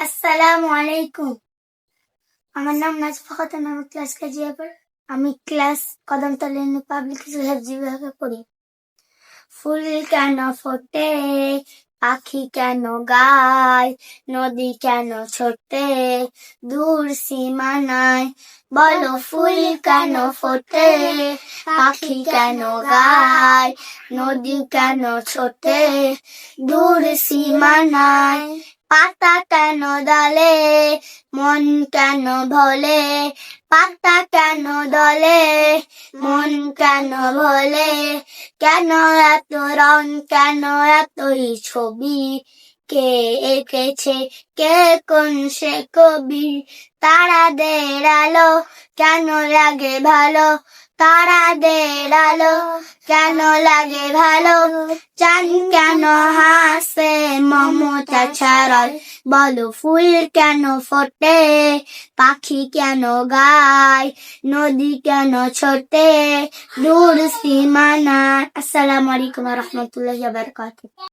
আসসালামু আলাইকুম। আমার নাম নাজফা খাতুন, আমি ক্লাস কাজিয়াপুর আমি ক্লাস কদমতলী পাবলিক হেলথ বিভাগে পড়ি। ফুল কেন ফোটে, পাখি কেন গায়, নদী কেন ছোটে, দূর সীমানায় বলো ফুল কেন ফোটে, পাখি কেন গায়, নদী কেন ছোটে, দূর সীমানায় পাতা কেন দলে? মন কেন ভোলে? পাতা কেন দলে? মন কেন ভোলে? কেন এত রং? কেন এতই ছবি? কে এঁকেছে? কে কোন সে কবি? তারাদের আলো কেন লাগে ভালো? তারাদের আলো কেন লাগে ভালো? চান কেন হাসে মমতা ছাড়ায় বলো ফুল কেন ফোটে? পাখি কেন গায়? নদী কেন ছোটে? দূর সীমানা আসসালামু আলাইকুম রহমতুল্লাহ বারকাতুহ।